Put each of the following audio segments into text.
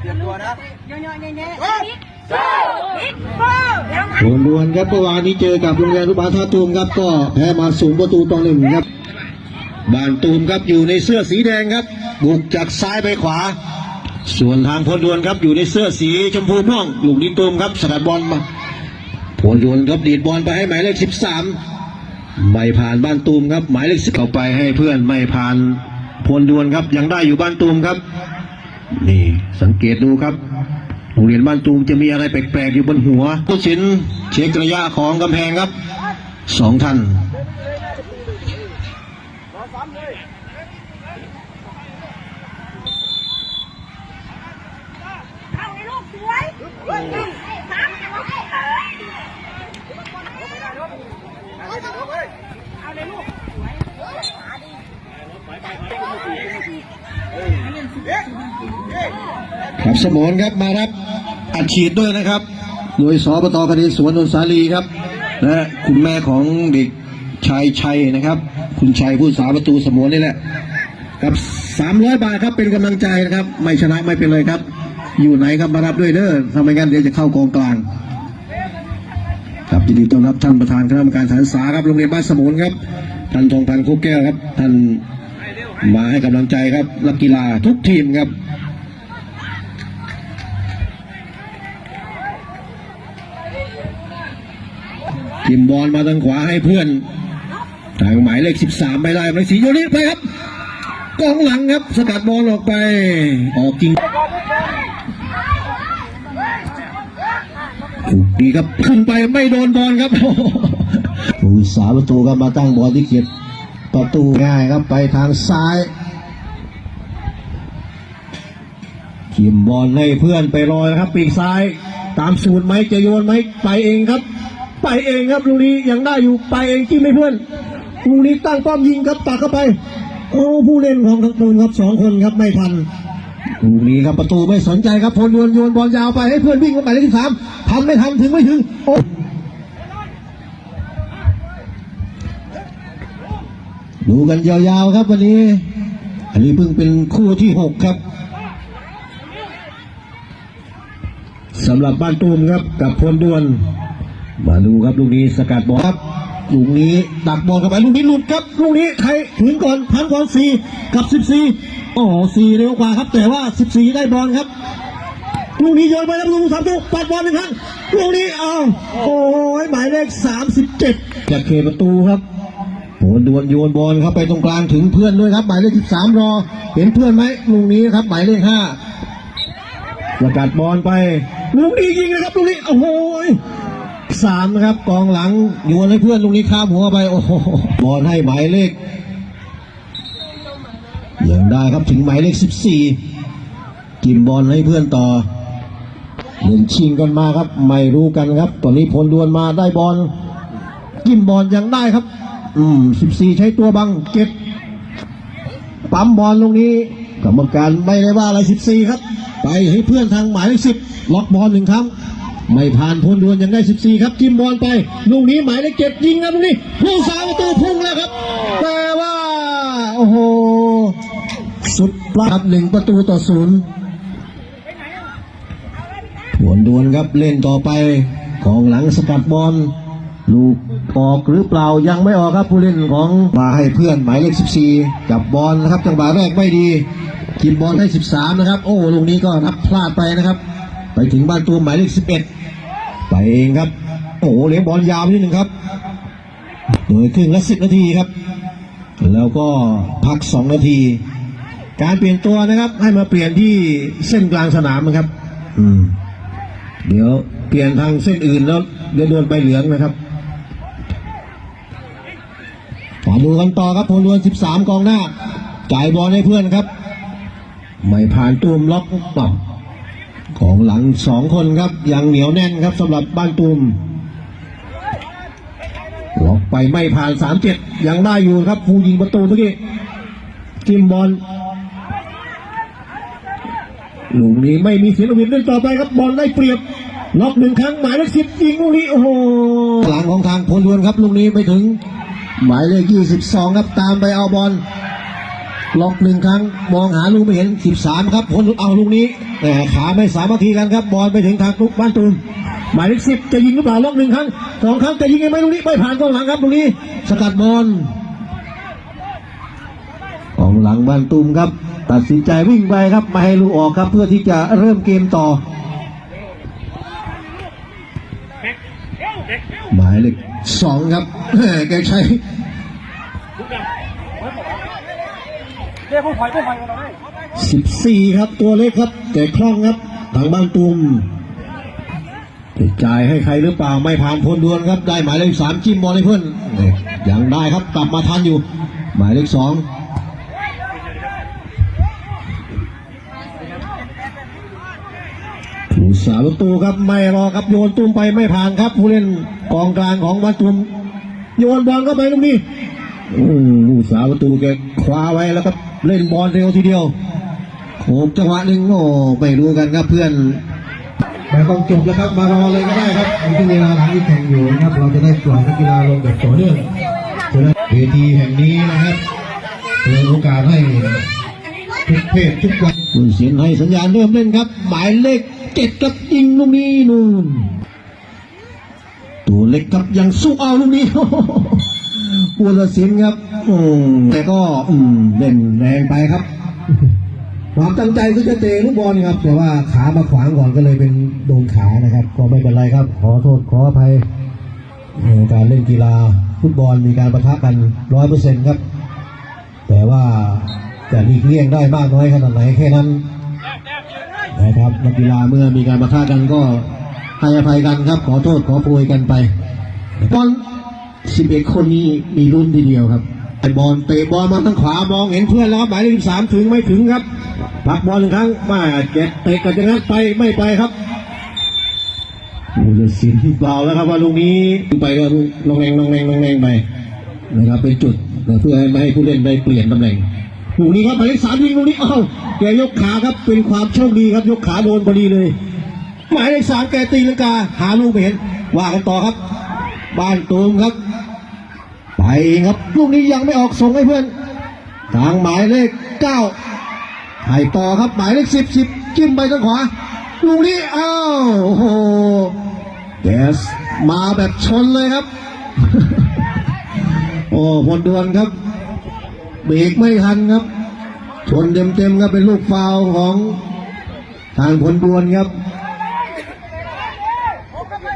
เตรียมตัวนะดวนดวนครับเมื่อวานนี้เจอกับโรงเรียนรุบาลท่าตูมครับก็แพ้มาสูงประตูต่อหนึ่งครับบ้านตูมครับอยู่ในเสื้อสีแดงครับ บุกจากซ้ายไปขวา ส่วนทางพลดวนครับอยู่ในเสื้อสีชมพูม่วงลูกนี้ตูมครับสกัดบอลมาพลดวนครับดีดบอลไปให้หมายเลขสิบสามไม่ผ่านบ้านตูมครับ หมายเลขสิบเข้าไปให้เพื่อนไม่ผ่านพลดวนครับยังได้อยู่บ้านตูมครับ นี่สังเกตดูครับโรงเรียนบ้านตูมจะมีอะไรแปลกๆอยู่บนหัวผู้สินเช็คระยะของกำแพงครับสองท่านเอาในลูกสวยสามเอาในลูก ครับสมนครับมารับอัดฉีดด้วยนะครับโดยสอบตคดีสวนนนสาลีครับ และคุณแม่ของเด็กชายชัยนะครับ คุณชัยผู้สาประตูสมนนี่แหละครับสามร้อยบาทครับเป็นกำลังใจนะครับ ไม่ชนะไม่เป็นเลยครับ อยู่ไหนครับมารับด้วยเด้อถ้าไมงั้นเดี๋ยวจะเข้ากองกลางครับยินดีต้อนรับท่านประธานคณะกรรมการสถานศึกษาครับโรงเรียนบ้านสมุนครับท่านทองพันธ์คุกแก้วครับ ท่านมาให้กำลังใจครับนักกีฬาทุกทีมครับ ทิมบอลมาทางขวาให้เพื่อนทางหมายเลข 13 ไปได้หมายเลขสีโยนิไปครับกองหลังครับ สกัดบอลออกไป ออกจริงดีครับขึ้นไปไม่โดนบอลครับผู้สาประตูครับมาตั้งบอลที่เขียดประตูง่ายครับไปทางซ้ายทิมบอลให้เพื่อนไปรอนะครับ ปีกซ้าย ตามสูตรไหมจะโยนไหมไปเองครับ ไปเองครับลูกนี้ยังได้อยู่ไปเองจิ้มให้เพื่อนลูกนี้ตั้งป้อมยิงครับตักเข้าไปโอ้ผู้เล่นของทางตูนครับสองคนครับไม่ทันลูกนี้ครับประตูไม่สนใจครับพลโยนโยนบอลยาวไปให้เพื่อนวิ่งเข้าไปเลขที่สามทำไม่ทันถึงไม่ถึงโอ้ดูกันยาวๆครับวันนี้ อันนี้เพิ่งเป็นคู่ที่หกครับสำหรับบ้านตูมครับกับพลดวน มาดูครับลูกนี้สกัดบอลครับลูกนี้ดักบอลเข้าไปลูกนี้หลุดครับลูกนี้ใครถึงก่อนพันก่อนสี่กับสิบสี่โอ้โหสี่เร็วกว่าครับ แต่ว่าสิบสี่ได้บอลครับลูกนี้โยนไปแล้วลูกสามตัวปัดบอลหนึ่งครั้งลูกนี้เอาโอ้ยหมายเลขสามสิบเจ็ดจากเขตประตูครับโหดวนโยนบอลเข้าไปตรงกลางถึงเพื่อนด้วยครับ หมายเลขสิบสามรอ เห็นเพื่อนไหมลูกนี้ครับ หมายเลขห้าสกัดบอลไปลูกนี้ยิงนะครับลูกนี้โอ้โห สามนะครับกองหลังโยนให้เพื่อนตรงนี้ข้ามหัวไปโอ้โหบอลให้หมายเลขยังได้ครับถึงหมายเลขสิบสี่กิมบอลให้เพื่อนต่อเล่นชิงกันมาครับ ไม่รู้กันครับ ตอนนี้พลดวนมาได้บอลกิมบอลยังได้ครับ อืมสิบสี่ใช้ตัวบังเก็บปั๊มบอลตรงนี้กรรมการไม่ได้ว่าอะไรสิบสี่ครับ ไปให้เพื่อนทางหมายเลขสิบล็อกบอลหนึ่งครั้ง ไม่ผ่านพลดวนยังได้ 14 ครับจิ้มบอลไป ลูกนี้หมายเลขเจ็ดยิงครับลูกนี้ผู้สาวประตูพุ่งแล้วครับ แต่ว่า โอ้โห สุดปลาครับหนึ่งประตูต่อศูนย์ผลดวนครับเล่นต่อไปของหลังสกัดบอลลูกออกหรือเปล่ายังไม่ออกครับผู้เล่นของมาให้เพื่อนหมายเลข 14 จับบอลนะครับจังหวะแรกไม่ดีกินบอลให้13 นะครับ โอ้ลูกนี้ก็รับพลาดไปนะครับ ถึงบ้านตัวหมายเลข11ไปเองครับ โอ้โหเลี้ยงบอลยาวนิดหนึ่งครับโดยครึ่งละสิบนาทีครับ แล้วก็พักสองนาที การเปลี่ยนตัวนะครับ ให้มาเปลี่ยนที่เส้นกลางสนามนะครับ อืม เดี๋ยวเปลี่ยนทางเส้นอื่นแล้วเดี๋ยวโดนใบเหลืองนะครับมาดูกันต่อครับพลดวน 13 กองหน้าจ่ายบอลให้เพื่อนครับ ไม่ผ่านตูมล็อกต่อ ของหลังสองคนครับยังเหนียวแน่นครับสำหรับบ้านตูมล็อกไปไม่ผ่านสามเจ็ดยังได้อยู่ครับผู้ยิงประตูเมื่อกี้กิมบอลลูกนี้ไม่มีเสียงวินเล่นต่อไปครับบอลได้เปรียบล็อกหนึ่งครั้งหมายเลขสิบยิงลูกนี้โอ้โหหลังของทางพลวนครับลูกนี้ไปถึง หมายเลขยี่สิบสองครับตามไปเอาบอล ล็อกหนึ่งครั้งมองหาลูกไม่เห็นสิบสามครับพ้นเอาลูกนี้แต่ขาไม่สามัคคีกันครับบอลไปถึงทางลูกบ้านตูมหมายเลขสิบจะยิงหรือเปล่าล็อกหนึ่งครั้งสองครั้งจะยิงยังไงลูกนี้ไม่ผ่านกองหลังครับลูกนี้สกัดบอลของหลังบ้านตูมครับ ตัดสินใจวิ่งไปครับไม่ให้ลูกออกครับ เพื่อที่จะเริ่มเกมต่อ หมายเลขสองครับแกใช้ เรียกผู้ภัยผู้ภัยมาหน่อยสิบสี่ครับตัวเล็กครับ แต่คล่องครับทางบ้านตุมจะจ่ายให้ใครหรือเปล่าไม่ผ่านพ้นดวนครับ ได้หมายเลขสามจิ้มบอลให้เพื่อนเนี่ยยังได้ครับกลับมาทันอยู่ หมายเลขสองผู้สาประตูครับไม่รอครับโยนตุ้มไปไม่ผ่านครับ ผู้เล่นกองกลางของบ้านตุมโยนบอลเข้าไปตรงนี้ อืมผู้สาประตูแกคว้าไว้แล้วก็เล่นบอลเร็วทีเดียวโขมจังหวะหนึ่งโอ้ไม่รู้กันครับเพื่อนไม่ต้องจบแล้วครับมารอเลยก็ได้ครับมีที่เวลาหลังที่แข่งอยู่นะครับเราจะได้ปล่อยนักกีฬาลงแบบต่อเนื่องจะได้เวทีแห่งนี้นะครับเปิดโอกาสให้ทุกเพศทุกวัยผู้เสียนให้สัญญาณเริ่มเล่นครับ หมายเลขเจ็ดกับยิงลูกนี้นู่นตัวเล็กครับยังสู้เอาลูกนี้ ผู้ตัดสินครับอืมแต่ก็อืมเล่นแรงไปครับความตั้งใจคือจะเตะลูกบอลครับ แต่ว่าขามาขวางก่อนก็เลยเป็นโดนขานะครับ ก็ไม่เป็นไรครับ ขอโทษขออภัยการเล่นกีฬาฟุตบอลมีการประทะกันร้อยเปอร์เซ็นต์ครับ แต่ว่าจะหลีกเลี่ยงได้มากน้อยขนาดไหนแค่นั้นนะครับนักกีฬาเมื่อมีการประทะกันก็ให้อภัยกันครับ ขอโทษขอโพยกันไปบอล สิบเอ็ดคนนี้มีรุ่นทีเดียวครับไอบอลเตะบอลมาทางขวามองเห็นเพื่อนแล้วครับหมายเลขสามถึงไม่ถึงครับปักบอลหนึ่งครั้งมาเจ็ดเตะกันจะงัดไปไม่ไปครับโอ้จะสินเปล่าแล้วครับว่าลูกนี้ไปก็ลงแรงลงแรงลงแรงไปนะครับเป็นจุดเพื่อให้ไม่ให้ผู้เล่นได้เปลี่ยนตำแหน่งลูกนี้ครับหมายเลขสามยิงลูกนี้อ้าแกยกขาครับเป็นความโชคดีครับยกขาโดนพอดีเลย หมายเลขสามแกตีลังกาหาลูกไม่เห็นว่ากันต่อครับ บ้านตูมครับ ไปครับลูกนี้ยังไม่ออกส่งให้เพื่อน ทางหมายเลขเก้าให้ต่อครับหมายเลขสิบสิบจิ้มไปทางขวาลูกนี้อ้าวโอ้โหแกสมาแบบชนเลยครับ โอ้พลดวนครับเบรกไม่ทันครับ ชนเต็มๆครับเป็นลูกฟาวของทางผลดวนครับแหม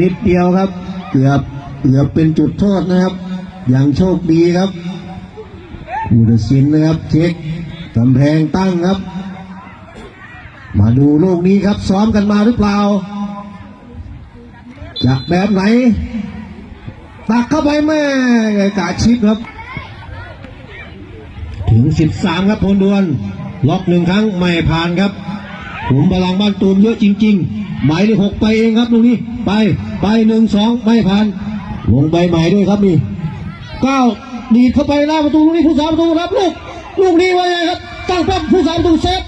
นิดเดียวครับเกือบเกือบเป็นจุดโทษนะครับ อย่างโชคดีครับผู้ตัดสินนะครับ เช็คกำแพงตั้งครับ มาดูลูกนี้ครับ ซ้อมกันมาหรือเปล่า จากแบบไหน ตักเข้าไปแม่กาชิปครับ ถึง 13 ครับพลดวน ล็อกหนึ่งครั้งไม่ผ่านครับขุมพลังบ้านตูมเยอะจริง ๆ หมายเลขหกไปเองครับลูกนี้ไปไปหนึ่งสองไม่ผ่านลงใบใหม่ด้วยครับนี่เก้าดีดเข้าไปหน้าประตูลูกนี้ผู้สาประตูรับลูกลูกนี้ว่าไงครับตั้งปั๊บผู้สาประตูเซฟ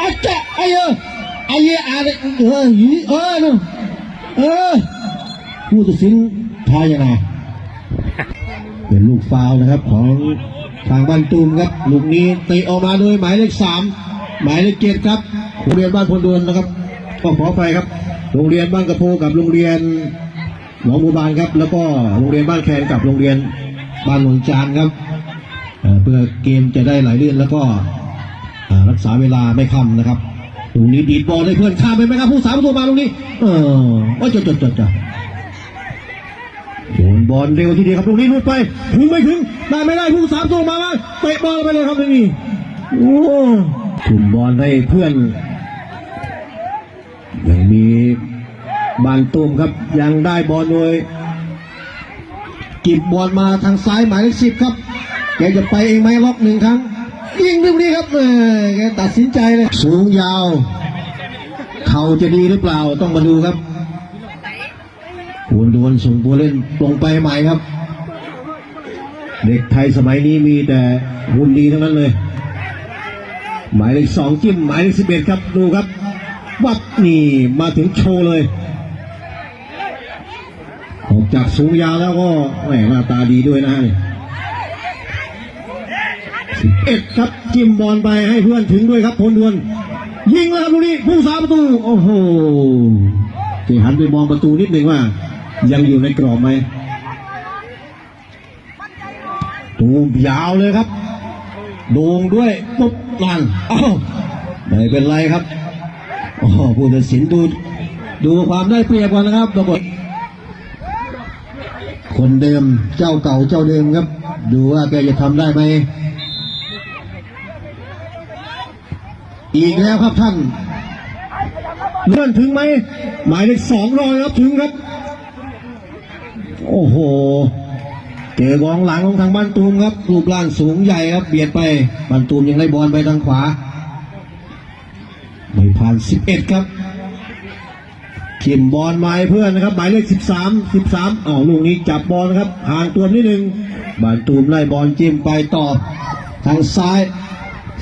อาจะไอเออไอเออาเออหยีเออนู่นเออผู้ตัดสินทายยังไงเป็นลูกฟาวนะครับของทางบ้านตูมครับลูกนี้เตะออกมาโดยหมายเลขสามหมายเลขเจ็ดครับโรงเรียนบ้านพลดวนนะครับ ก็ขอไปครับ โรงเรียนบ้านกระโพกับโรงเรียนหนองบัวบานครับ แล้วก็โรงเรียนบ้านแคนกับโรงเรียนบ้านหลวงจานครับเเพื่อเกมจะได้ไหลเลื่อนแล้วก็รักษาเวลาไม่ค่ำนะครับตรงนี้ดีดบอลให้เพื่อนข้ามไปไหมครับผู้สามประตูมาตรงนี้ เออว่าจดจดจดจดโยนบอลเร็วทีเดียวครับลูกนี้ลุดไปถึงไม่ถึงได้ไม่ได้ผู้สามตัวมาบ้างเตะบอลไปเลยครับตรงนี้โอ้ถุ่มบอลให้เพื่อน ยังมีบานตูมครับ ยังได้บอลโดยกิบบอลมาทางซ้ายหมายเลขสิบครับแกจะไปเองไหมล็อกหนึ่งครั้งยิงลูกนี้ครับเออแกตัดสินใจเลยสูงยาว เข่าจะดีหรือเปล่าต้องมาดูครับปูนดวนส่งตัวเล่นลงไปใหม่ครับ เด็กไทยสมัยนี้มีแต่หุ่นดีทั้งนั้นเลย หมายเลขสองจิ้มหมายเลขสิบเอ็ดครับดูครับ วัดนี่มาถึงโชว์เลยออกจากสูงยาวแล้วก็แหมหน้าตาดีด้วยนะฮะนี่เอ็ดครับจิ้มบอลไปให้เพื่อนถึงด้วยครับพลดวน ยิงแล้วครับลูกนี้ผู้สาประตู โอ้โหที่หันไปมองประตูนิดหนึ่งว่า ยังอยู่ในกรอบไหมตูมยาวเลยครับ โด่งด้วยปุ๊บนั่นอ้าวไม่เป็นไรครับ โอ้โหผู้ตัดสินดูดูความได้เปรียบก่อนนะครับปรากฏคนเดิมเจ้าเก่าเจ้าเดิมครับ ดูว่าแกจะทำได้ไหมอีกแล้วครับท่านเลื่อนถึงไหมหมายเลขสองรอยครับถึงครับ โอ้โหเจอกองหลังของทางบ้านตูมครับ รูปร่างสูงใหญ่ครับเบียดไปบ้านตูมยังได้บอลไปทางขวา ไม่ผ่านสิบเอ็ดครับขิมบอลมาเพื่อนนะครับ หมายเลขสิบสามสิบสามอ๋อลูกนี้จับบอลนะครับ ห่างตัวนิดหนึ่งบานตูมไล่บอลจิ้มไปต่อ ทางซ้าย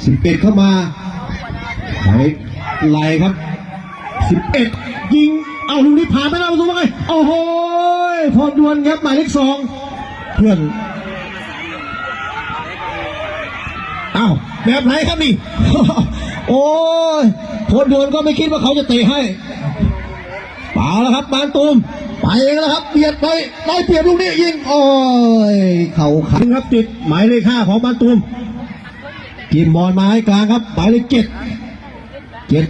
สิบเอ็ดเข้ามาไหลไหลครับสิบเอ็ดยิงเอาลูกนี้ผ่านไปแล้วประตูว่าไงโอ้โหพอดวนครับหมายเลขสองเพื่อนเอ้าแบบไหนครับนี่ โอ้ยพอดวนก็ไม่คิดว่าเขาจะเตะให้เปล่าแล้วครับบานตูมไปเองแล้วครับเบียดไปได้เปรียบลูกนี้ยิงโอ้ยเข่าขันครับติดหมายเลขห้าของบานตูมกิมบอลมาให้กลางครับหมายเลขเจ็ดเจ็ด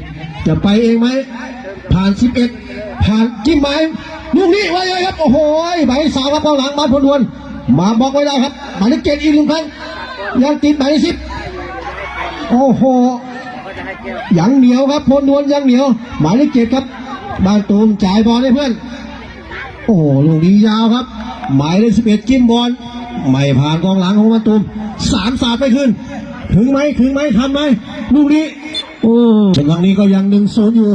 จะไปเองไหมผ่านสิบเอ็ดผ่านจิ้มไหมลูกนี้ไว้เลยครับ โอ้โหหมายเลขสามครับกองหลังบ้านพลดวน มาบล็อกไว้ได้ครับหมายเลขเจ็ดอีกหนึ่งครั้งยังติดหมายเลขสิบโอ้โห ยังเหนียวครับพลดวนยังเหนียว หมายเลขเจ็ดครับบ้านตูมจ่ายบอลให้เพื่อน โอ้ลูกนี้ยาวครับ หมายเลขสิบเอ็ดจิ้มบอลไม่ผ่านกองหลังของบ้านตูมสามสาดไปขึ้น ถึงไหมถึงไหมทันไหมลูกนี้โอ้จนทางนี้ก็ยังหนึ่งศูนย์อยู่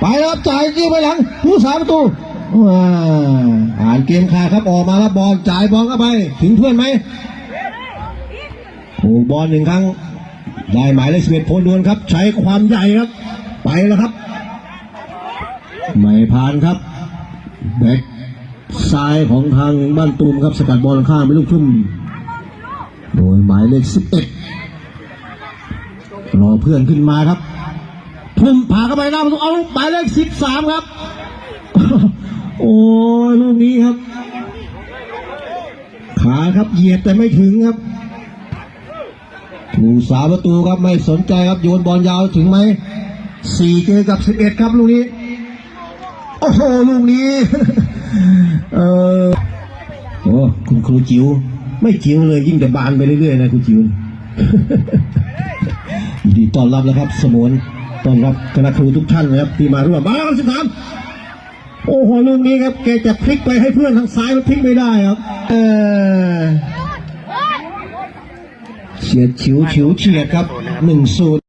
ไปครับจ่ายยิงไปหลังผู้สาประตูว้าอ่านเกมขาดครับออกมาแล้วบอลจ่ายบอลเข้าไป ถึงเพื่อนไหมโอ้บอลหนึ่งครั้ง ได้หมายเลขสิบเอ็ดโพลดวนครับ ใช้ความใหญ่ครับ ไปแล้วครับ ไม่ผ่านครับแบ็คซ้ายของทางบ้านตูมครับสกัดบอลข้างไปลูกทุ่มโดยหมายเลขสิบเอ็ดรอเพื่อนขึ้นมาครับ ทุ่มผ่าเข้าไปหน้าประตูเอาหมายเลขสิบสามครับ โอ้ยลูกนี้ครับ ขาครับเหยียดแต่ไม่ถึงครับ ผู้สาประตูครับไม่สนใจครับโยนบอลยาวถึงไหมสี่เจอกับสิบเอ็ดครับลูกนี้ โอ้โหลูกนี้ เออโอ้คุณครูจิ๋วไม่จิ๋วเลยยิ่งแต่บานไปเรื่อยๆนะครูจิ๋วดีต้อนรับแล้วครับ สมุนต้อนรับคณะครูทุกท่านนะครับที่มาร่วมมาสิบสามโอ้โหลูกนี้ครับแกจะพลิกไปให้เพื่อนทางซ้ายมันพลิกไม่ได้ครับ เออ เฉียดฉิวฉิวเฉียดครับหนึ่งศูนย์